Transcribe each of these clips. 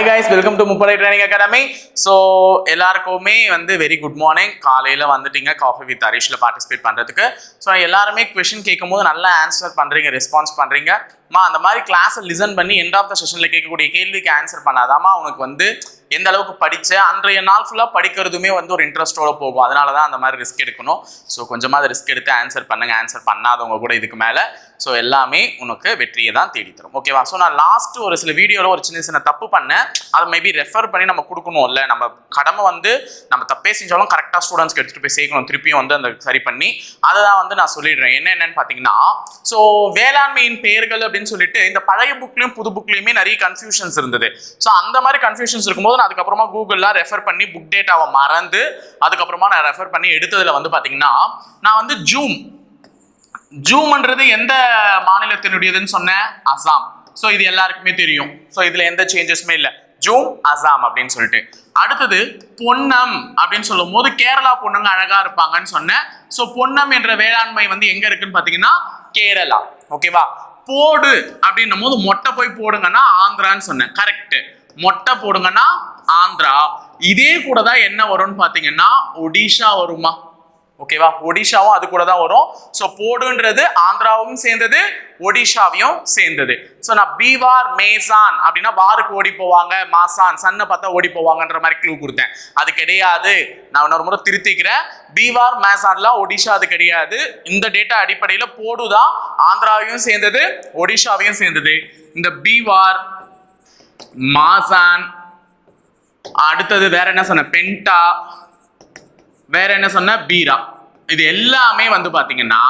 Hi guys welcome to Muppadai training academy so எல்லாருக்குமே வந்து very good morning காலையில் வந்துட்டீங்க காஃபி வித் ஹரிஷில் பார்ட்டிசிபேட் பண்ணுறதுக்கு ஸோ எல்லாருமே கொஷின் கேட்கும்போது நல்லா ஆன்சர் பண்ணுறீங்க ரெஸ்பான்ஸ் பண்ணுறீங்க மா அந்த மாதிரி கிளாஸை லிசன் பண்ணி எண்ட் ஆஃப் த செஷனில் கேட்கக்கூடிய கேள்விக்கு ஆன்சர் பண்ணாதாம்மா உனக்கு வந்து எந்த அளவுக்கு படிச்ச அன்றைய நாள் ஃபுல்லாக படிக்கிறதுமே வந்து ஒரு இன்ட்ரெஸ்ட்டோட போகும். அதனால தான் அந்த மாதிரி ரிஸ்க் எடுக்கணும். ஸோ கொஞ்சமாக ரிஸ்க் எடுத்து ஆன்சர் பண்ணுங்க. ஆன்சர் பண்ணாதவங்க கூட இதுக்கு மேலே. ஸோ எல்லாமே உனக்கு வெற்றியை தான் தேடி தரும் ஓகேவா ஸோ நான் லாஸ்ட் ஒரு சில வீடியோவில் ஒரு சின்ன சின்ன தப்பு பண்ணேன். அதை மேபி ரெஃபர் பண்ணி நம்ம கொடுக்கணும்ல. நம்ம கடமை வந்து நம்ம தப்பே செஞ்சாலும் கரெக்டாக ஸ்டூடெண்ட்ஸ்க்கு எடுத்துகிட்டு போய் சேர்க்கணும். திருப்பியும் வந்து அந்த சரி பண்ணி அதை தான் வந்து நான் சொல்லிடுறேன். என்ன என்னன்னு பார்த்தீங்கன்னா ஸோ வேளாண்மையின் பெயர்கள் அப்படின்னு சொல்லிட்டு இந்த பழைய புக்லையும் புது புக்லையுமே நிறைய கன்ஃபியூஷன்ஸ் இருந்தது. ஸோ அந்த மாதிரி கன்ஃபியூஷன்ஸ் இருக்கும்போது நான் அதுக்கப்புறமா கூகுளில் ரெஃபர் பண்ணி புக் டேட்டாவை மறந்து அதுக்கப்புறமா நான் ரெஃபர் பண்ணி எடுத்ததில் வந்து பார்த்தீங்கன்னா நான் வந்து ஜூம் ஜூம்ன்றது எந்த மாநிலத்தினுடையதுன்னு சொன்னேன்? அசாம் ஸோ இது எல்லாருக்குமே தெரியும். ஸோ இதுல எந்த சேஞ்சஸுமே இல்லை. ஜூம் அசாம் அப்படின்னு சொல்லிட்டு. அடுத்தது பொன்னம் அப்படின்னு சொல்லும் போது கேரளா பொண்ணுங்க அழகா இருப்பாங்கன்னு சொன்னேன். ஸோ பொன்னம் என்ற வேளாண்மை வந்து எங்க இருக்குன்னு பார்த்தீங்கன்னா கேரளா. ஓகேவா போடு அப்படின்னும் போது மொட்டை போய் போடுங்கன்னா ஆந்திரான்னு சொன்னேன். கரெக்ட் மொட்டை போடுங்கன்னா ஆந்திரா. இதே கூட தான் என்ன வரும்னு பார்த்தீங்கன்னா ஒடிஷா வருமா? ஓகேவா ஒடிஷாவும் அது கூட தான் வரும். ஸோ போடுன்றது ஆந்திராவும் சேர்ந்தது ஒடிஷாவையும் சேர்ந்தது. ஸோ நான் பீவார் மேசான் அப்படின்னா வாருக்கு ஓடி போவாங்க மாசான் சன்னை பார்த்தா ஓடி போவாங்கன்ற மாதிரி க்ளூ கொடுத்தேன். அது கிடையாது. நான் இன்னொரு முறை திருத்திக்கிறேன். பீவார் மேசான்லாம் ஒடிஷா அது கிடையாது. இந்த டேட்டா அடிப்படையில் போடுதான் ஆந்திராவையும் சேர்ந்தது ஒடிஷாவையும் சேர்ந்தது. இந்த பீவார் மாசான் அடுத்தது வேற என்ன சொன்ன பென்டா வேற என்ன சொன்ன பீரா. இது எல்லாமே வந்து பாத்தீங்கன்னா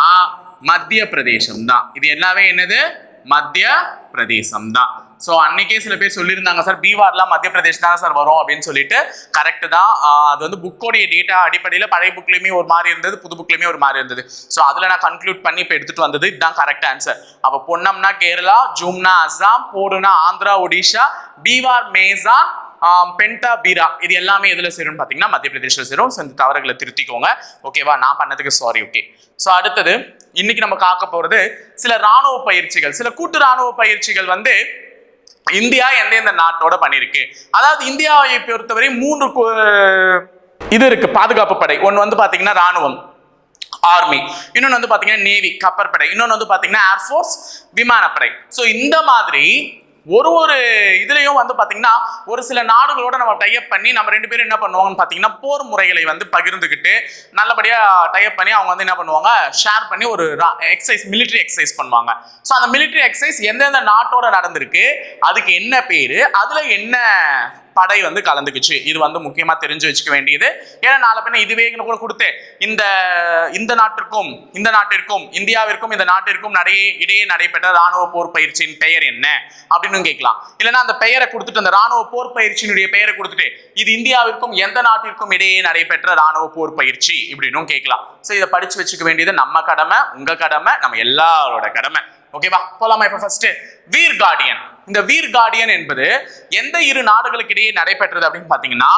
மத்திய பிரதேசம் தான் இது எல்லாமே என்னது? மத்திய பிரதேசம் தான் ஸோ அன்னைக்கே சில பேர் சொல்லியிருந்தாங்க சார் பீவார்லாம் மத்திய பிரதேஷ் தான் சார் வரும்? அப்படின்னு சொல்லிட்டு கரெக்ட் தான் அது வந்து புக்கோடைய டேட்டா அடிப்படையில் பழைய புக்லேயுமே ஒரு மாதிரி இருந்தது புது புக்லேயுமே ஒரு மாதிரி இருந்தது. ஸோ அதில் நான் கன்க்ளூட் பண்ணி இப்போ எடுத்துட்டு வந்தது இதுதான் கரெக்ட் ஆன்சர் அப்போ பொன்னம்னா கேரளா ஜூம்னா அஸ்ஸாம் போடுனா ஆந்திரா ஒடிஷா பீவார் மேசான் பென்டா பீரா இது எல்லாமே எதுல சேரும்னு பார்த்தீங்கன்னா மத்திய பிரதேசில் சேரும். ஸோ இந்த தவறுகளை திருத்திக்கோங்க. ஓகேவா நான் பண்ணதுக்கு சாரி ஓகே ஸோ அடுத்தது இன்னைக்கு நம்ம காக்க போறது சில ராணுவ பயிற்சிகள். சில கூட்டு ராணுவ பயிற்சிகள் வந்து இந்தியா எந்தெந்த நாட்டோட பண்ணியிருக்கு அதாவது இந்தியாவை பொறுத்தவரை மூன்று இது இருக்கு பாதுகாப்பு படை. ஒன்று வந்து பாத்தீங்கன்னா ராணுவம் ஆர்மி இன்னொன்று வந்து பார்த்தீங்கன்னா நேவி கப்பற்படை. இன்னொன்று வந்து பார்த்தீங்கன்னா ஏர்ஃபோர்ஸ் விமானப்படை. ஸோ இந்த மாதிரி ஒரு ஒரு இதுலேயும் வந்து பார்த்தீங்கன்னா ஒரு சில நாடுகளோட நம்ம டைப் பண்ணி நம்ம ரெண்டு பேரும் என்ன பண்ணுவாங்கன்னு பார்த்தீங்கன்னா போர் முறைகளை வந்து பகிர்ந்துக்கிட்டு நல்லபடியாக டைப் பண்ணி அவங்க வந்து என்ன பண்ணுவாங்க ஷேர் பண்ணி ஒரு எக்ஸசைஸ் மிலிட்ரி எக்ஸசைஸ் பண்ணுவாங்க. ஸோ அந்த மிலிட்ரி எக்ஸசைஸ் எந்தெந்த நாட்டோட நடந்திருக்கு அதுக்கு என்ன பேர் அதில் என்ன படை வந்து கலந்துக்குச்சு. இது வந்து முக்கியமா தெரிஞ்சு வச்சுக்க வேண்டியது. ஏன்னா நாளை பின்ன இதுவே கூட கொடுத்து இந்த இந்த நாட்டிற்கும் இந்த நாட்டிற்கும் இந்தியாவிற்கும் இந்த நாட்டிற்கும் நடையே இடையே நடைபெற்ற ராணுவ போர் பயிற்சியின் பெயர் என்ன? அப்படின்னு கேட்கலாம். இல்லைன்னா அந்த பெயரை கொடுத்துட்டு அந்த ராணுவ போர் பயிற்சியினுடைய பெயரை கொடுத்துட்டு இது இந்தியாவிற்கும் எந்த நாட்டிற்கும் இடையே நடைபெற்ற ராணுவ போர் பயிற்சி? இப்படின்னும் கேட்கலாம். ஸோ இதை படிச்சு வச்சுக்க வேண்டியது நம்ம கடமை உங்க கடமை நம்ம எல்லாரோட கடமை. ஓகேவா போலாமா இப்ப ஃபர்ஸ்ட் வீர் கார்டியன் இந்த வீர் கார்டியன் என்பது எந்த இரு நாடுகளுக்கு இடையே நடைபெற்றது அப்படின்னு பாத்தீங்கன்னா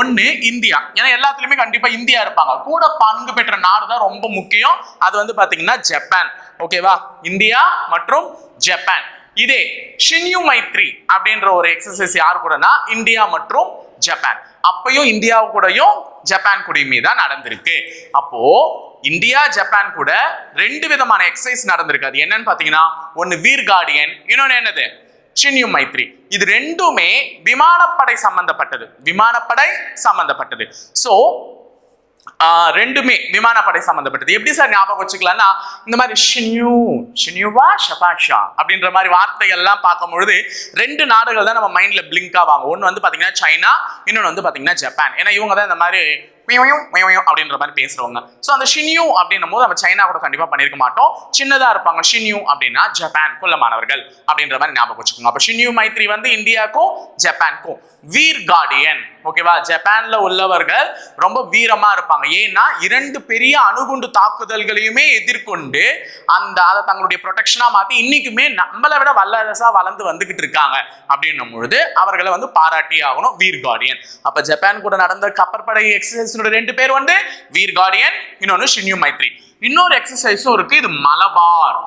ஒண்ணு இந்தியா. ஏன்னா எல்லாத்துலயுமே கண்டிப்பா இந்தியா இருப்பாங்க. கூட பங்கு பெற்ற நாடு தான் ரொம்ப முக்கியம். அது வந்து பாத்தீங்கன்னா ஜப்பான். ஓகேவா இந்தியா மற்றும் ஜப்பான். இதே ஷின்யூ மைத்ரி அப்படின்ற ஒரு எக்ஸசைஸ் யார் கூடனா இந்தியா மற்றும் ஜப்பான். அப்பயும் இந்தியா கூடயும் ஜப்பான் கூடயுமே தான் நடந்திருக்கு. அப்போ இந்தியா ஜப்பான் கூட ரெண்டு விதமான எக்ஸசைஸ் நடந்திருக்கு. அது என்னன்னு பாத்தீங்கன்னா ஒன்னு வீர் கார்டியன் இன்னொன்னு என்னது? சின்யூ மைத்ரி. இது ரெண்டுமே விமானப்படை சம்பந்தப்பட்டது. விமானப்படை சம்பந்தப்பட்டது. ஸோ ரெண்டுமே விமானப்படை சம்பந்தப்பட்டது. எப்படி சார் ஞாபகம் வச்சுக்கலாம்னா இந்த மாதிரி ஷின்யூ ஷின்யூவா ஷபாஷா அப்படின்ற மாதிரி வார்த்தைகள்லாம் பார்க்கும் பொழுது ரெண்டு நாடுகள் தான் நம்ம மைண்ட்ல பிளிங்க் ஆவாங்க ஒன்று வந்து பார்த்தீங்கன்னா சைனா இன்னொன்று வந்து பார்த்தீங்கன்னா ஜப்பான். ஏன்னா இவங்க தான் இந்த மாதிரி மியமியும், மியமியும் அப்படின்ற மாதிரி பேசுறவங்க. ஸோ அந்த ஷின்யூ அப்படின்னும் போது நம்ம சைனா கூட கண்டிப்பாக பண்ணிருக்க மாட்டோம். சின்னதாக இருப்பாங்க ஷின்யூ அப்படின்னா ஜப்பான் குள்ளமானவர்கள் அப்படின்ற மாதிரி ஞாபகம் வச்சுக்கோங்க. அப்போ ஷின்யூ மைத்ரி வந்து இந்தியாவுக்கும் ஜப்பானுக்கும் வீர் கார்டியன் ஓகேவா ஜப்பான்ல உள்ளவர்கள் ரொம்ப வீரமா இருப்பாங்க. ஏன்னா இரண்டு பெரிய அணுகுண்டு தாக்குதல்களையுமே எதிர்கொண்டு அந்த அதை தங்களுடைய ப்ரொடெக்ஷனா மாத்தி இன்னைக்குமே நம்மளை விட வல்லரசா வளர்ந்து வந்துகிட்டு இருக்காங்க. அப்படின்னும் பொழுது அவர்களை வந்து பாராட்டி ஆகணும் வீர் கார்டியன் அப்ப ஜப்பான் கூட நடந்த கப்பற்படை எக்ஸசைஸ் எக்ஸசைஸோட ரெண்டு பேர் வந்து வீர் கார்டியன் இன்னொன்னு ஷின்யூ மைத்ரி இன்னொரு எக்ஸசைஸும் இருக்கு இது மலபார்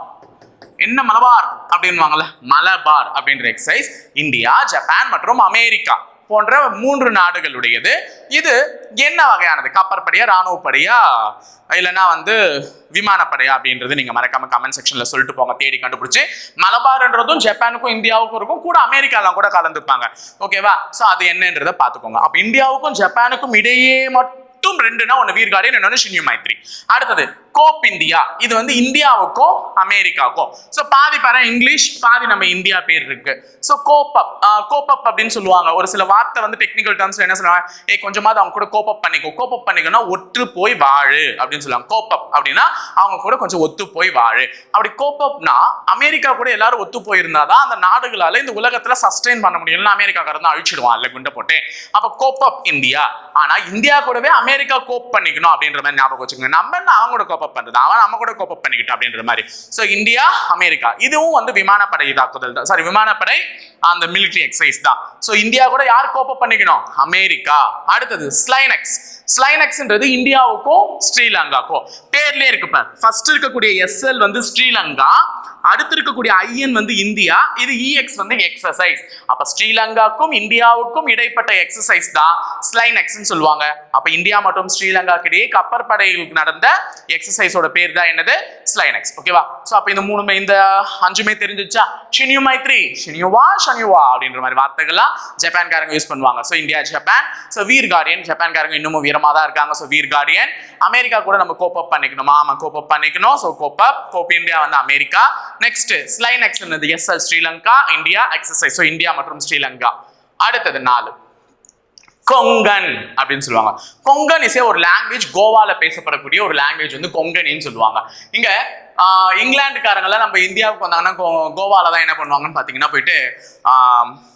என்ன மலபார் அப்படின்வாங்கல்ல மலபார் அப்படின்ற எக்ஸசைஸ் இந்தியா ஜப்பான் மற்றும் அமெரிக்கா போன்ற மூன்று நாடுகளுடையது. இது என்ன வகையானது? கப்பற்படையா இராணுவப்படையா இல்லைன்னா வந்து விமானப்படையா அப்படின்றது நீங்கள் மறக்காம கமெண்ட் செக்ஷனில் சொல்லிட்டு போங்க தேடி கண்டுபிடிச்சி. மலபார்ன்றதும் ஜப்பானுக்கும் இந்தியாவுக்கும் இருக்கும் கூட அமெரிக்காலாம் கூட கலந்துப்பாங்க. ஓகேவா ஸோ அது என்னன்றதை பார்த்துக்கோங்க. அப்போ இந்தியாவுக்கும் ஜப்பானுக்கும் இடையே மட்டும் ரெண்டுனா ஒன்று வீர்கார்டியன் இன்னொன்று ஷின்யூ மைத்ரி அடுத்தது கோப் இந்தியா. இது வந்து இந்தியாவுக்கும் அமெரிக்காவுக்கும் ஸோ பாதி பாரு இங்கிலீஷ் பாதி நம்ம இந்தியா பேர் இருக்கு. ஸோ கோப்பப் கோப்பப் அப்படின்னு சொல்லுவாங்க. ஒரு சில வார்த்தை வந்து டெக்னிக்கல் டேர்ம்ஸ்ல என்ன சொல்லுவாங்க? ஏ கொஞ்சமாவது அவங்க கூட கோப்பப் பண்ணிக்கோ. கோப்பப் பண்ணிக்கோன்னா ஒற்று போய் வாழு அப்படின்னு சொல்லுவாங்க. கோப்பப் அப்படின்னா அவங்க கூட கொஞ்சம் ஒத்து போய் வாழு. அப்படி கோப்பப்னா அமெரிக்கா கூட எல்லாரும் ஒத்து போயிருந்தாதான் அந்த நாடுகளால இந்த உலகத்துல சஸ்டெயின் பண்ண முடியும்னு அமெரிக்காக்காரன் அழிச்சிடுவான் இல்ல குண்டை போட்டு. அப்ப கோப்பப் இந்தியா. ஆனா இந்தியா கூடவே அமெரிக்கா கோப் பண்ணிக்கணும் அப்படின்ற மாதிரி ஞாபகம் வச்சுக்கோங்க. நம்ம என்ன அவங்களோட கோப் கோப்பப் பண்றது. அவன் நம்ம கூட கோப்பப் பண்ணிக்கிட்டோம் அப்படின்ற மாதிரி. ஸோ இந்தியா அமெரிக்கா இதுவும் வந்து விமானப்படை தாக்குதல் தான். சாரி விமானப்படை அந்த மிலிட்ரி எக்ஸசைஸ் தான். ஸோ இந்தியா கூட யார் கோப்பப் பண்ணிக்கணும்? அமெரிக்கா. அடுத்தது ஸ்லைனக்ஸ் ஸ்லைனக்ஸ்ன்றது இந்தியாவுக்கும் ஸ்ரீலங்காக்கும். பேர்லயே இருக்கு ஃபர்ஸ்ட் இருக்கக்கூடிய எஸ்எல் வந்து ஸ்ரீலங்கா. அடுத்து இருக்கக்கூடிய ஐஎன் வந்து இந்தியா. இது இஎக்ஸ் வந்து எக்ஸசைஸ் அப்ப ஸ்ரீலங்காக்கும் இந்தியாவுக்கும் இடைப்பட்ட எக்ஸசைஸ் தான் ஸ்லைனெக்ஸ்னு சொல்லுவாங்க. அப்ப இந்தியா மற்றும் ஸ்ரீலங்கா கிடையே கப்பற்படைகளுக்கு நடந்த எக்ஸசைஸோட பேர் தான் என்னது? ஸ்லைனக்ஸ் ஓகேவா ஸோ அப்போ இந்த மூணுமே இந்த அஞ்சுமே தெரிஞ்சிச்சா ஷினியு மைத்ரி ஷினியுவா ஷனியுவா அப்படின்ற மாதிரி வார்த்தைகள்லாம் ஜப்பான்காரங்க யூஸ் பண்ணுவாங்க. So India Japan so Veer guardian ஜப்பான்காரங்க இன்னமும் வீரமாக தான் இருக்காங்க. ஸோ வீர் கார்டியன் அமெரிக்கா கூட நம்ம கோப்பப் பண்ணிக்கணுமா? ஆமாம் கோப்பப் பண்ணிக்கணும். ஸோ கோப்பப் கோப் இந்தியா வந்து America. Next slide X SL Sri Lanka India exercise so India மற்றும் ஸ்ரீலங்கா அடுத்தது நாலு. கொங்கன் அப்படின்னு சொல்லுவாங்க. கொங்கன் இசை ஒரு லாங்குவேஜ் கோவால பேசப்படக்கூடிய ஒரு லாங்குவேஜ் வந்து கொங்கனின்னு சொல்லுவாங்க. இங்க ஆஹ், இங்கிலாந்துக்காரங்கெல்லாம் நம்ம இந்தியாவுக்கு வந்தாங்கன்னா கோ- கோவால தான் என்ன பண்ணுவாங்கன்னு பார்த்தீங்கன்னா போயிட்டு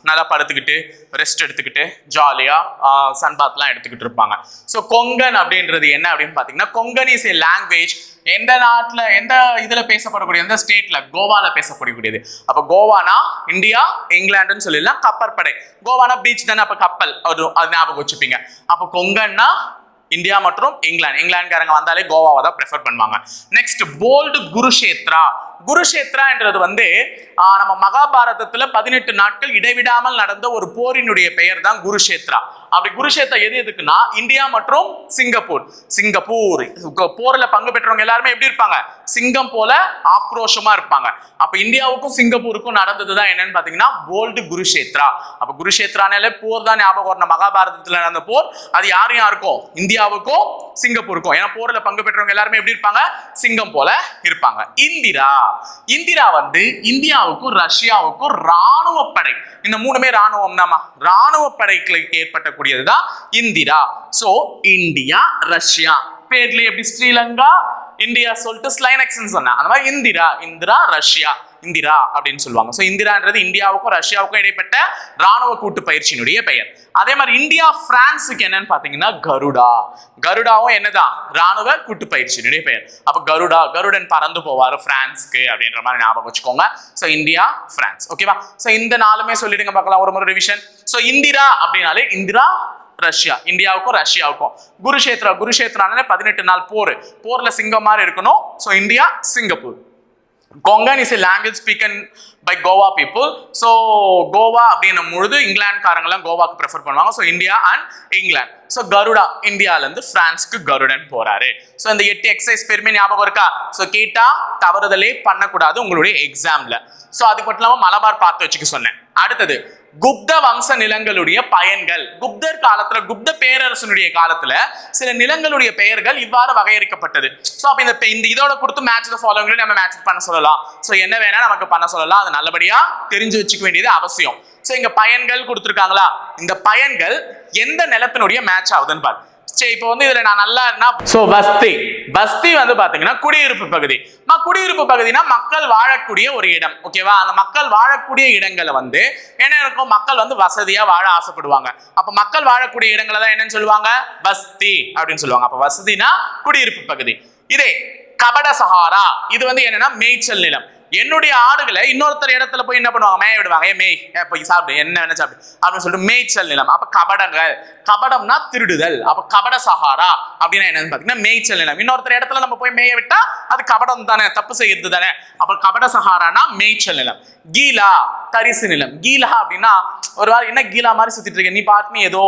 நல்லா படுத்துக்கிட்டு ரெஸ்ட் எடுத்துக்கிட்டு ஜாலியாக சன்பாத்லாம் எடுத்துக்கிட்டு இருப்பாங்க. ஸோ கொங்கன் அப்படின்றது என்ன அப்படின்னு பார்த்தீங்கன்னா கொங்கன் இஸ் ஏ லாங்குவேஜ் எந்த நாட்டில் எந்த இதில் பேசப்படக்கூடிய எந்த ஸ்டேட்டில் கோவாவில் பேசப்படக்கூடியது. அப்போ கோவானா இந்தியா இங்கிலாண்டுன்னு சொல்லிடலாம். கப்பற்படை கோவானா பீச் தானே? அப்போ கப்பல். அது அது ஞாபகம் வச்சுப்பீங்க. அப்போ கொங்கன்னா இந்தியா மற்றும் இங்கிலாந்து. இங்கிலாந்துக்காரங்க வந்தாலே கோவாவை தான் ப்ரிஃபர் பண்ணுவாங்க. Next bolt Kurukshetra. குருஷேத்ரான்றது வந்து நம்ம மகாபாரதத்தில் பதினெட்டு நாட்கள் இடைவிடாமல் நடந்த ஒரு போரினுடைய பெயர் தான் குருஷேத்ரா. அப்படி குருஷேத்ரா எது எதுக்குன்னா இந்தியா மற்றும் சிங்கப்பூர். சிங்கப்பூர் போர்ல பங்கு பெற்றவங்க எல்லாருமே எப்படி இருப்பாங்க? சிங்கம் போல ஆக்ரோஷமா இருப்பாங்க. அப்ப இந்தியாவுக்கும் சிங்கப்பூருக்கும் நடந்ததுதான் என்னன்னு பாத்தீங்கன்னா போல்டு குருஷேத்ரா. அப்ப குருஷேத்ரானாலே போர் தான் ஞாபகம் வரணும். மகாபாரதத்துல நடந்த போர் அது யாரும் யாருக்கும்? இந்தியாவுக்கும் சிங்கப்பூருக்கும். ஏன்னா போர்ல பங்கு பெற்றவங்க எல்லாருமே எப்படி இருப்பாங்க? சிங்கம் போல இருப்பாங்க. இந்திரா. இந்திரா வந்து இந்தியாவுக்கும் ரஷ்யாவுக்கும் ராணுவ படை இந்த மூணுமே ராணுவம் தாமா ராணுவ படைகளுக்கு இந்திரா. So India Russia. பேர்ல எப்படி ஸ்ரீலங்கா இந்தியா சொல்லிட்டு ஸ்லைனக்ஸ்னு சொன்னேன் அந்த மாதிரி இந்திரா இந்திரா ரஷ்யா. இந்திரா அப்படின்னு சொல்லுவாங்க. ஸோ இந்திரான்றது இந்தியாவுக்கும் ரஷ்யாவுக்கும் இடைப்பட்ட ராணுவ கூட்டு பயிற்சியினுடைய பெயர். அதே மாதிரி இந்தியா பிரான்ஸுக்கு என்னன்னு பார்த்தீங்கன்னா கருடா. கருடாவும் என்னதான் ராணுவ கூட்டு பயிற்சியினுடைய பெயர். அப்போ கருடா கருடன் பறந்து போவார் பிரான்ஸ்க்கு அப்படின்ற மாதிரி ஞாபகம் வச்சுக்கோங்க. So India France. ஓகேவா ஸோ இந்த நாளுமே சொல்லிடுங்க பார்க்கலாம் ஒரு முறை ரிவிஷன் ஸோ இந்திரா அப்படின்னாலே இந்திரா ரஷ்யா. இந்தியாவுக்கும் ரஷ்யாவுக்கும். குருஷேத்ரா குருஷேத்ரானாலே பதினெட்டு நாள் போர். போர்ல சிங்கம் மாதிரி இருக்கணும். So India Singapore. Konkan is a language spoken by Goa people so Goa அப்படின்னும் பொழுது இங்கிலாந்துக்காரங்களாம் கோவாக்கு ப்ரிஃபர் பண்ணுவாங்க. So India and England so Garuda இந்தியாவிலேருந்து ஃப்ரான்ஸ்க்கு கருடன் போறாரு. ஸோ இந்த எட்டு எக்ஸசைஸ் பேருமே ஞாபகம் இருக்கா? ஸோ கேட்டா தவறுதலே பண்ணக்கூடாது உங்களுடைய எக்ஸாம்ல ஸோ அதுக்கு மட்டும் இல்லாமல் மலபார் பார்த்து வச்சுக்க சொன்னேன். அடுத்தது குப்த வம்ச நிலங்களுடைய பயன்கள். குப்தர் காலத்துல குப்த பேரரசனுடைய காலத்துல சில நிலங்களுடைய பெயர்கள் இவ்வாறு வகையறுக்கப்பட்டது. ஸோ அப்ப இந்த இந்த இதோட கொடுத்து மேட்ச் த நம்ம மேட்ச் பண்ண சொல்லலாம். ஸோ என்ன வேணா நமக்கு பண்ண சொல்லலாம். அது நல்லபடியா தெரிஞ்சு வச்சுக்க வேண்டியது அவசியம். ஸோ இங்க பயன்கள் கொடுத்துருக்காங்களா? இந்த பயன்கள் எந்த நிலத்தினுடைய மேட்ச் ஆகுதுன்னு பாரு. சரி இப்போ வந்து இதுல நான் நல்லா இருந்தா சோ பஸ்தி பஸ்தி வந்து பாத்தீங்கன்னா குடியிருப்பு பகுதி. ம- குடியிருப்பு பகுதினா மக்கள் வாழக்கூடிய ஒரு இடம் ஓகேவா அந்த மக்கள் வாழக்கூடிய இடங்களை வந்து என்ன இருக்கும்? மக்கள் வந்து வசதியா வாழ ஆசைப்படுவாங்க. அப்ப மக்கள் வாழக்கூடிய இடங்களை தான் என்னன்னு சொல்லுவாங்க? பஸ்தி அப்படின்னு சொல்லுவாங்க. அப்ப வசதினா குடியிருப்பு பகுதி. இதே கபட சஹாரா இது வந்து என்னன்னா மேய்ச்சல் நிலம். என்னுடைய ஆடுகளை இன்னொருத்தர் இடத்துல போய் என்ன பண்ணுவாங்க? மேய விடுவாங்க. ஏ மேய் போய் சாப்பிடு. என்ன வேணா சாப்பிடு. அப்படின்னு சொல்லிட்டு மேய்ச்சல் நிலம். அப்ப கபடங்கள். கபடம்னா திருடுதல். அப்ப கபட சஹாரா அப்படின்னா என்னன்னு பாத்தீங்கன்னா மேய்ச்சல் நிலம். இன்னொருத்தர் இடத்துல நம்ம போய் மேய விட்டா அது கபடம் தானே தப்பு செய்யறது தானே. அப்ப கபட சஹாரானா மேய்ச்சல் நிலம். கீலா தரிசு நிலம். கீலா அப்படின்னா ஒரு வாரம் என்ன கீலா மாதிரி சுத்திட்டு இருக்க? நீ பாட்டு ஏதோ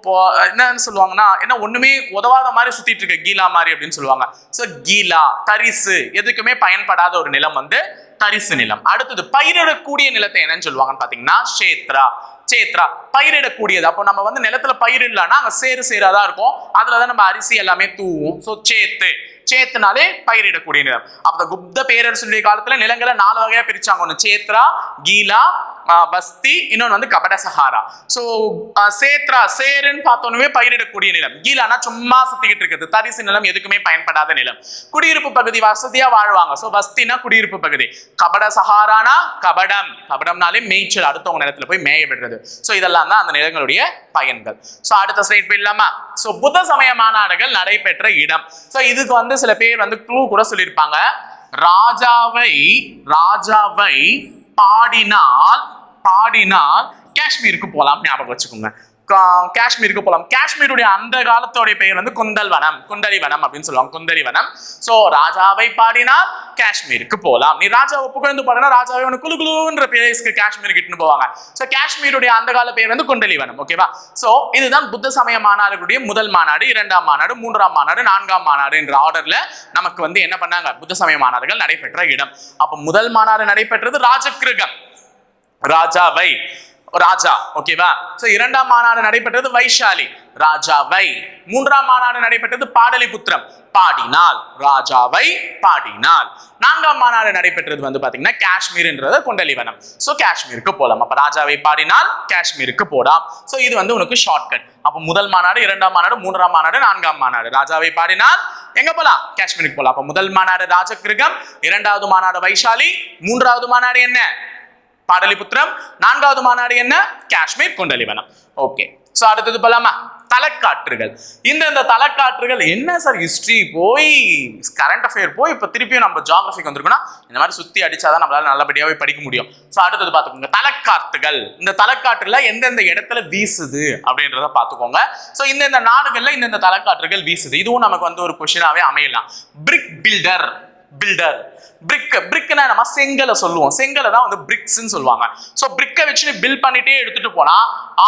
இப்போ என்னன்னு சொல்லுவாங்கன்னா என்ன ஒண்ணுமே உதவாத மாதிரி சுத்திட்டு இருக்க கீலா மாதிரி அப்படின்னு சொல்லுவாங்க. சோ கீலா தரிசு எதுக்குமே பயன்படாத ஒரு நிலம் வந்து தரிசு நிலம். அடுத்தது பயிரிடக்கூடிய நிலத்தை என்னன்னு சொல்லுவாங்கன்னு பாத்தீங்கன்னா சேத்ரா. சேத்ரா பயிரிடக்கூடியது. அப்போ நம்ம வந்து நிலத்துல பயிரிடலாம்னா அங்க சேரு சேராதான் இருக்கும். அதுலதான் நம்ம அரிசி எல்லாமே தூவும். சோ சேத்து. சேத்துனாலே பயிரிடக்கூடிய நிலம். அப்ப குப்த பேரரசுடைய காலத்துல நிலங்களை நாலு வகையா பிரிச்சாங்க. ஒண்ணு சேத்ரா கீலா பஸ்தி இன்னொன்னு வந்து கபட சஹாரா சோ சேத்ரா சேருன்னு பார்த்தோன்னே பயிரிடக்கூடிய நிலம். கீலானா சும்மா சுத்திக்கிட்டு இருக்குது. தரிசு நிலம் எதுக்குமே பயன்படாத நிலம். குடியிருப்பு பகுதி வசதியா வாழ்வாங்க. சோ பஸ்தினா குடியிருப்பு பகுதி. கபட சஹாரானா கபடம். கபடம்னாலே மேய்ச்சல். அடுத்தவங்க நிலத்துல போய் மேய விடுறது. சோ இதெல்லாம் தான் அந்த நிலங்களுடைய பயன்கள். சோ அடுத்த ஸ்லைட் போயிடலாமா? ஸோ புத்த சமய மாநாடுகள் நடைபெற்ற இடம். ஸோ இதுக்கு வந்து சில பேர் வந்து க்ளூ கூட சொல்லியிருப்பாங்க. ராஜாவை ராஜாவை பாடினால் பாடினால் காஷ்மீருக்கு போலாம் ஞாபகம் வச்சுக்கோங்க. காஷ்மீருக்கு போகலாம் காஷ்மீருடைய அந்த காலத்தோடைய பெயர் வந்து குந்தல் வனம் குண்டலி வனம் அப்படின்னு சொல்லுவாங்க. குந்தலி வனம் ராஜாவை பாடினால் காஷ்மீருக்கு போகலாம் நீ ராஜாவை புகழ்ந்து பாடினா ராஜாவை ஒன்று குதுகுதுன்ற பிளேஸ்க்கு காஷ்மீருக்கு இட்டுன்னு போவாங்க. ஸோ காஷ்மீருடைய அந்த கால பெயர் வந்து குண்டலி வனம் ஓகேவா ஸோ இதுதான் புத்த சமய மாநாடுகளுடைய முதல் மாநாடு இரண்டாம் மாநாடு மூன்றாம் மாநாடு நான்காம் மாநாடு என்ற ஆர்டர்ல நமக்கு வந்து என்ன பண்ணாங்க? புத்த சமய மாநாடுகள் நடைபெற்ற இடம். அப்போ முதல் மாநாடு நடைபெற்றது ராஜகிருகம் ராஜாவை. ராஜா ஓகேவா சோ இரண்டாம் மாநாடு நடைபெற்றது வைஷாலி ராஜாவை மூன்றாம் மாநாடு நடைபெற்றது பாடலிபுத்திரம் பாடினால். ராஜாவை பாடினால். நான்காம் மாநாடு நடைபெற்றது வந்து பாத்தீங்கன்னா காஷ்மீர்ன்றது குண்டலிவனம். சோ காஷ்மீருக்கு போலாம். அப்ப ராஜாவை பாடினால் காஷ்மீருக்கு போலாம். சோ இது வந்து உனக்கு ஷார்ட்கட் அப்ப முதல் மாநாடு இரண்டாம் மாநாடு மூன்றாம் மாநாடு நான்காம் மாநாடு. ராஜாவை பாடினால் எங்க போலாம்? காஷ்மீருக்கு போலாம். அப்ப முதல் மாநாடு ராஜகிருகம் இரண்டாவது மாநாடு வைஷாலி மூன்றாவது மாநாடு என்ன? பாடலிபுத்திரம். நான்காவது மாநாடு என்ன? காஷ்மீர் குண்டலிவனம். ஓகே ஸோ அடுத்தது போலாமா? தலைக்காற்றுகள். இந்த இந்த தலைக்காற்றுகள் என்ன சார்? ஹிஸ்ட்ரி போய் கரண்ட் அஃபேர் போய் இப்போ திருப்பியும் நம்ம ஜாகிரபிக்கு வந்திருக்கோம்னா இந்த மாதிரி சுற்றி அடிச்சாதான் நம்மளால நல்லபடியாகவே படிக்க முடியும். ஸோ அடுத்தது பார்த்துக்கோங்க. தலைக்காற்றுகள். இந்த தலைக்காற்றுல எந்தெந்த இடத்துல வீசுது அப்படின்றத பார்த்துக்கோங்க. ஸோ இந்தந்த நாடுகளில் இந்தந்த தலைக்காற்றுகள் வீசுது. இதுவும் நமக்கு வந்து ஒரு கொஷினாவே அமையலாம். பிரிக் பில்டர் பில்டர் பிரிக் பிரிக்னா நம்ம செங்கலை சொல்லுவோம். செங்கலை தான் வந்து பிரிக்ஸ்ன்னு சொல்லுவாங்க. ஸோ பிரிக்கை வச்சு நீ பில் பண்ணிட்டே எடுத்துட்டு போனா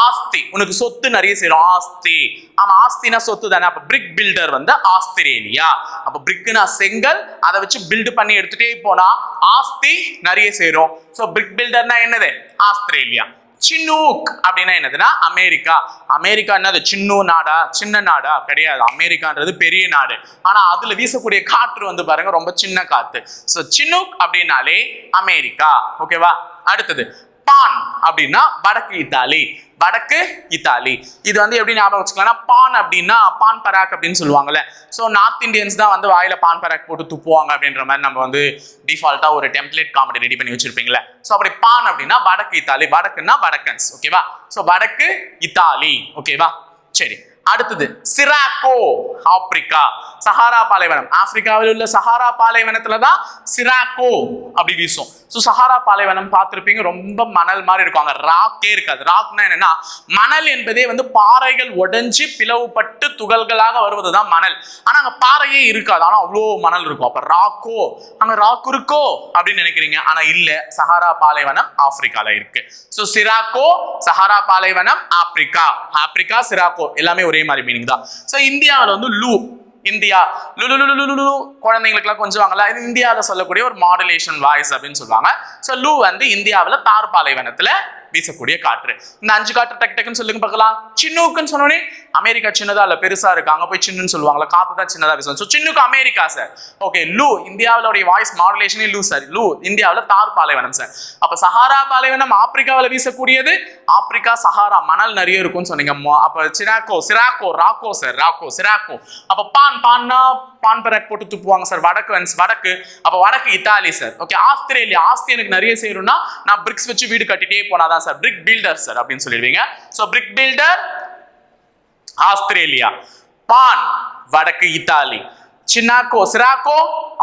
ஆஸ்தி. உனக்கு சொத்து நிறைய சேரும். ஆஸ்தி. ஆமா ஆஸ்தினா சொத்து தானே. அப்ப பிரிக் பில்டர் வந்து ஆஸ்திரேலியா. அப்ப பிரிக்னா செங்கல். அதை வச்சு பில்டு பண்ணி எடுத்துட்டே போனா ஆஸ்தி நிறைய சேரும். ஸோ பிரிக் பில்டர்னா என்னது? ஆஸ்திரேலியா. சின்னூக் அப்படின்னா என்னதுன்னா அமெரிக்கா. அமெரிக்கா என்னது? சின்னு நாடா? சின்ன நாடா? கிடையாது. அமெரிக்கான்றது பெரிய நாடு. ஆனா அதுல வீசக்கூடிய காற்று வந்து பாருங்க ரொம்ப சின்ன காத்து. ஸோ சின்னூக் அப்படின்னாலே அமெரிக்கா. ஓகேவா அடுத்தது பான் அப்படின்னா வடக்கு இத்தாலி வடக்கு இத்தாலி. இது வந்து எப்படி ஞாபகம் வச்சுக்கலாம்னா பான் அப்படின்னா பான் பராக் அப்படின்னு சொல்லுவாங்கல்ல. ஸோ நார்த் இந்தியன்ஸ் தான் வந்து வாயில பான் பராக் போட்டு துப்புவாங்க அப்படின்ற மாதிரி நம்ம வந்து டிஃபால்ட்டா ஒரு டெம்ப்ளேட் காமெடி ரெடி பண்ணி வச்சிருப்பீங்களே ஸோ அப்படி பான் அப்படின்னா வடக்கு இத்தாலி வடக்குன்னா வடக்கன்ஸ் ஓகேவா ஸோ வடக்கு இத்தாலி ஓகேவா சரி. அடுத்தது சிராக்கோ ஆப்பிரிக்கா. சஹாரா பாலைவனம். ஆப்பிரிக்காவில் உள்ள சஹாரா பாலைவனத்துல தான் சிராக்கோ அப்படி வீசும். ஸோ சஹாரா பாலைவனம் பார்த்துருப்பீங்க ரொம்ப மணல் மாதிரி இருக்கும். அங்கே ராக்கே இருக்காது. ராக்னா என்னன்னா மணல் என்பதே வந்து பாறைகள் உடைஞ்சு பிளவுபட்டு துகள்களாக வருவது தான் மணல். ஆனால் அங்கே பாறையே இருக்காது. ஆனால் அவ்வளோ மணல் இருக்கும். அப்போ ராக்கோ அங்கே ராக் இருக்கோ அப்படின்னு நினைக்கிறீங்க. ஆனால் இல்லை. சஹாரா பாலைவனம் ஆப்பிரிக்காவில் இருக்கு. ஸோ சிராக்கோ சஹாரா பாலைவனம் ஆப்பிரிக்கா. ஆப்பிரிக்கா சிராக்கோ எல்லாமே ஒரே மாதிரி மீனிங் தான். ஸோ இந்தியாவில் வந்து லூ இந்தியா. லுலு குழந்தைங்களுக்குலாம் கொஞ்சம் இது இந்தியாவில் சொல்லக்கூடிய ஒரு மாடுலேஷன் வாய்ஸ் அப்படின்னு சொல்லுவாங்க. ஸோ லூ வந்து இந்தியாவில் தார் பாலைவனத்தில் வீசக்கூடிய காற்று. இந்த அஞ்சு காற்று டக்கு டக்குன்னு சொல்லுங்க பார்க்கலாம். சின்னுக்குன்னு சொன்னோடனே அமெரிக்கா சின்னதா இல்ல பெருசா இருக்கு. அங்க போய் சின்னுன்னு சொல்லுவாங்களா காத்து தான் சின்னதா வீசும். ஸோ சின்னுக்கு அமெரிக்கா சார் ஓகே லூ இந்தியாவிலுடைய வாய்ஸ் மாடுலேஷனே லூ சார் லூ இந்தியாவில் தார் பாலைவனம் சார் அப்ப சஹாரா பாலைவனம் ஆப்பிரிக்காவில் வீசக்கூடியது? ஆப்பிரிக்கா சஹாரா மணல் நிறைய இருக்கும்னு சொன்னீங்க. அப்ப சிராக்கோ சிராக்கோ ராக்கோ சார் ராக்கோ சிராக்கோ. அப்ப பான் பான்னா பான்பராக் போட்டு துப்புவாங்க சார் வடக்கு வடக்கு அப்ப வடக்கு இத்தாலி சார். ஓகே ஆஸ்திரேலியா ஆஸ்தி எனக்கு நிறைய செய்யணும்னா நான் பிரிக்ஸ் வச்சு வீடு கட்டிட்டே போனாதான் சார். பிரிக் பில்டர் சார் அப்படின்னு சொல்லிடுவீங்க. So brick builder Australia. பான் வடக்கு இத்தாலி. சின்னாக்கோ சிராக்கோ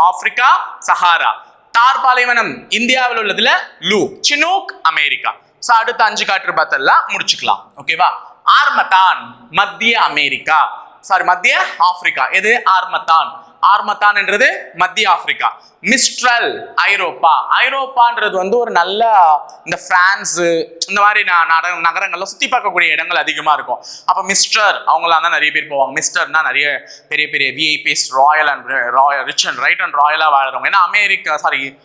ஆப்பிரிக்கா சஹாரா தார் பாலைவனம் இந்தியாவில் உள்ளதுல லூ சினூக் அமெரிக்கா ஸோ அடுத்த அஞ்சு காற்று பார்த்தெல்லாம் முடிச்சுக்கலாம். ஓகேவா ஆர்மதான் மத்திய அமெரிக்கா. சாரி மத்திய ஆப்பிரிக்கா. எது? ஆர்மத்தான். ஆர்மத்தான்ன்றது மத்திய ஆப்பிரிக்கா. மிஸ்ட்ரல் ஐரோப்பா. ஐரோப்பான்றது வந்து ஒரு நல்ல இந்த பிரான்ஸ் இந்த மாதிரி நான் நட- நகரங்கள்ல சுத்தி பார்க்கக்கூடிய இடங்கள் அதிகமா இருக்கும். அப்ப மிஸ்டர் அவங்களாம் தான் நிறைய பேர் போவாங்க. மிஸ்டர்னா நிறைய பெரிய பெரிய VIPs royal and royal rich and right and ராயலா வாழ்றவங்க. ஏன்னா அமெரிக்கா சாரி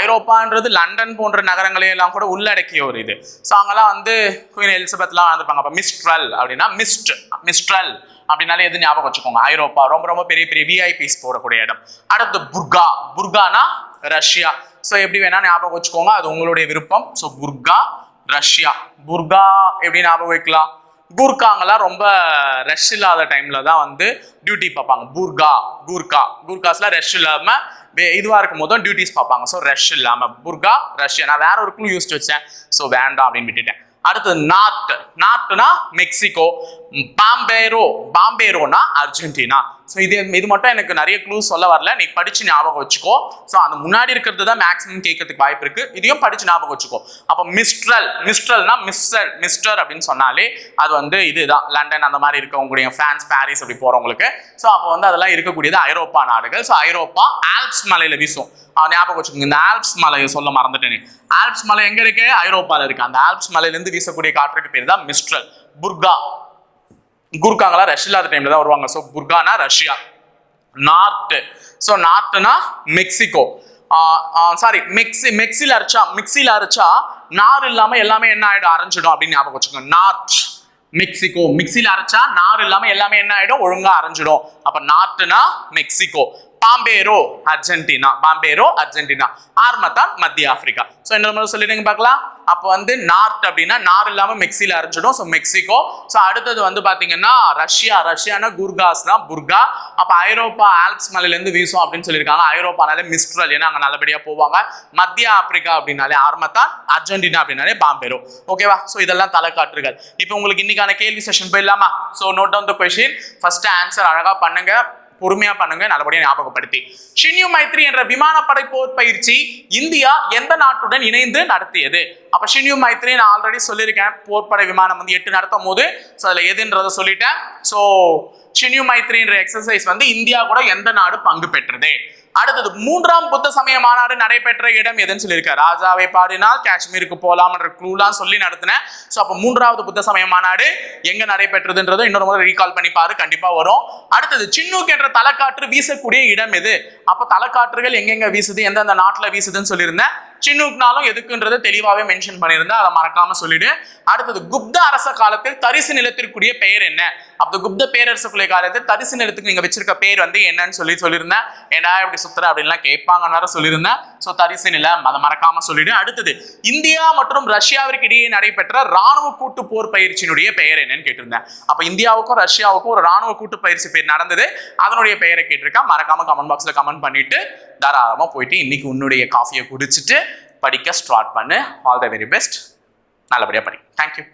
ஐரோப்பான்றது லண்டன் போன்ற நகரங்களையெல்லாம் கூட உள்ளடக்கிய ஒரு இது. ஸோ அங்கெல்லாம் வந்து குயின் எலிசபெத்லாம் வாழ்ந்துருப்பாங்க அப்போ மிஸ்ட்ரல் அப்படின்னா மிஸ்ட் மிஸ்ட்ரல். அப்படின்னாலே எது ஞாபகம் வச்சுக்கோங்க. ஐரோப்பா ரொம்ப ரொம்ப பெரிய பெரிய விஐபிஸ் போடக்கூடிய இடம். அடுத்து புர்கா. புர்கானா ரஷ்யா. ஸோ எப்படி வேணா ஞாபகம் வச்சுக்கோங்க. அது உங்களுடைய விருப்பம். So burqa Russia. புர்கா எப்படி ஞாபகம் வைக்கலாம்? கூர்காங்கெல்லாம் ரொம்ப ரஷ் இல்லாத டைம்ல தான் வந்து டியூட்டி பார்ப்பாங்க. பூர்கா கூர்கா கூர்காஸ்லாம் ரஷ் இல்லாமல் வே- இருக்கும் போதும் டியூட்டிஸ் பார்ப்பாங்க. ஸோ ரஷ் இல்லாமல் புர்கா ரஷ்யா. நான் வேற ஒரு க்ளூ யூஸ் வச்சேன். ஸோ வேண்டாம் அப்படின்னு விட்டுட்டேன். அடுத்து நார்த். நார்த்னா மெக்சிகோ பாம்பேரோ பாம்பேரோனா அர்ஜென்டினா. ஸோ இது இது மட்டும் எனக்கு நிறைய க்ளூஸ் சொல்ல வரல. நீ படிச்சு ஞாபகம் வச்சுக்கோ. ஸோ அந்த முன்னாடி இருக்கிறது தான் மேக்ஸிமம் கேட்கறதுக்கு வாய்ப்பு இருக்கு. இதையும் படிச்சு ஞாபகம் வச்சுக்கோ. அப்போ மிஸ்ட்ரல் மிஸ்ட்ரல்னா மிஸ்டர் மிஸ்டர் அப்படின்னு சொன்னாலே அது வந்து இதுதான். லண்டன் அந்த மாதிரி இருக்கவங்களுடைய ஃபிரான்ஸ் பாரிஸ் அப்படி போறவங்களுக்கு. ஸோ அப்போ வந்து அதெல்லாம் இருக்கக்கூடியது ஐரோப்பா நாடுகள். ஸோ ஐரோப்பா ஆல்ப்ஸ் மலையில வீசும். ஞாபகம் வச்சுக்கோங்க. இந்த ஆல்ப்ஸ் மலையை சொல்ல மறந்துட்டேன். ஆல்ப்ஸ் மலை எங்க இருக்கு? ஐரோப்பால இருக்கு. அந்த ஆல்ப்ஸ் மலையிலேருந்து வீசக்கூடிய காற்றுக்கு பேர் தான் மிஸ்ட்ரல் புர்கா. குர்காங்களா ரஷ் இல்லாத டைம்ல தான் வருவாங்க. ஸோ குர்கானா ரஷ்யா. நார்த். ஸோ நார்த்னா மெக்சிகோ. சாரி மிக்ஸி மிக்ஸியில் அரைச்சா மிக்ஸியில் அரைச்சா நார் இல்லாம எல்லாமே என்ன ஆயிடும்? அரைஞ்சிடும் அப்படின்னு ஞாபகம் வச்சுக்கோங்க. நார்த். மெக்சிகோ. மிக்ஸியில் அரைச்சா நார் இல்லாம எல்லாமே என்ன ஆயிடும்? ஒழுங்கா அரைஞ்சிடும். அப்ப நார்த்னா Mexico. Pampero Argentina. Pampero Argentina. ஆர்மத்தான் மத்திய ஆப்பிரிக்கா. ஸோ என்ன மாதிரி சொல்லிடுங்க பார்க்கலாம்? அப்போ வந்து நார்த் அப்படின்னா நார் இல்லாமல் மெக்சியில் அரைஞ்சிடும். So Mexico. ஸோ அடுத்தது வந்து பார்த்தீங்கன்னா ரஷ்யா. ரஷ்யானா குர்காஸ் தான் புர்கா. அப்போ ஐரோப்பா ஆல்ப்ஸ் மலையிலேருந்து வீசும் அப்படின்னு சொல்லியிருக்காங்க. ஐரோப்பானாலே மிஸ்ட்ரல் ஏன்னா அங்கே நல்லபடியாக போவாங்க. மத்திய ஆப்பிரிக்கா அப்படின்னாலே ஆர்மத்தான் அர்ஜென்டினா அப்படின்னாலே பாம்பேரோ. ஓகேவா ஸோ இதெல்லாம் தலைக்காட்டுகள். இப்போ உங்களுக்கு இன்னைக்கான கேள்வி செஷன் போயிடலாமா? So note down the question first answer அழகாக பண்ணுங்க. பொறுமையா பண்ணுங்க நல்லபடியா ஞாபகப்படுத்தி. ஷின்யு மைத்ரி என்ற விமானப்படை போர் பயிற்சி இந்தியா எந்த நாட்டுடன் இணைந்து நடத்தியது? அப்ப ஷின்யு மைத்ரி நான் ஆல்ரெடி சொல்லியிருக்கேன் போர்ப்படை விமானம் வந்து எட்டு நடத்தும் போது ஸோ அதுல எதுன்றதை சொல்லிட்டேன். ஸோ ஷின்யு மைத்ரின்ற எக்ஸசைஸ் வந்து இந்தியா கூட எந்த நாடு பங்கு பெற்றது? அடுத்தது மூன்றாம் புத்த சமய மாநாடு நடைபெற்ற இடம் எதுன்னு சொல்லியிருக்காரு. ராஜாவை பாடினால் காஷ்மீருக்கு போலாம்ன்ற க்ளூலாம் சொல்லி நடத்தினேன் ஸோ அப்போ மூன்றாவது புத்த சமய மாநாடு எங்க நடைபெற்றதுன்றதும் இன்னொரு முறை ரீகால் பண்ணி பாரு கண்டிப்பா வரும். அடுத்தது சின்னூக் என்ற தலைக்காற்று வீசக்கூடிய இடம் எது? அப்போ தலைக்காற்றுகள் எங்கெங்க வீசுது? எந்தெந்த நாட்டில் வீசுதுன்னு சொல்லியிருந்தேன். சின்னுக்னாலும் எதுக்குன்றது தெளிவாகவே மென்ஷன் பண்ணியிருந்தேன் அதை மறக்காம சொல்லிடு. அடுத்தது குப்த அரச காலத்தில் தரிசு நிலத்திற்குரிய பெயர் என்ன? அப்போ குப்த பேரரசுக்குரிய காலத்தில் தரிசு நிலத்துக்கு நீங்க வச்சிருக்க பேர் வந்து என்னன்னு சொல்லி சொல்லியிருந்தேன். ஏன்னா இப்படி சுத்துற அப்படின்லாம் கேட்பாங்கன்னு வேற சொல்லியிருந்தேன். ஸோ தரிசு நிலம் அதை மறக்காம சொல்லிடு. அடுத்தது இந்தியா மற்றும் ரஷ்யாவிற்கு இடையே நடைபெற்ற ராணுவ கூட்டு போர் பயிற்சியினுடைய பெயர் என்னன்னு கேட்டிருந்தேன். அப்போ இந்தியாவுக்கும் ரஷ்யாவுக்கும் ஒரு ராணுவ கூட்டு பயிற்சி பேர் நடந்தது. அதனுடைய பெயரை கேட்டிருக்கேன். மறக்காம கமெண்ட் பாக்ஸ்ல கமெண்ட் பண்ணிட்டு தாராளமாக போயிட்டு இன்னைக்கு உன்னுடைய காஃபியை குடிச்சிட்டு படிக்க ஸ்டார்ட் பண்ணு. ஆல் த வெரி பெஸ்ட் நல்லபடியாக படி தேங்க்யூ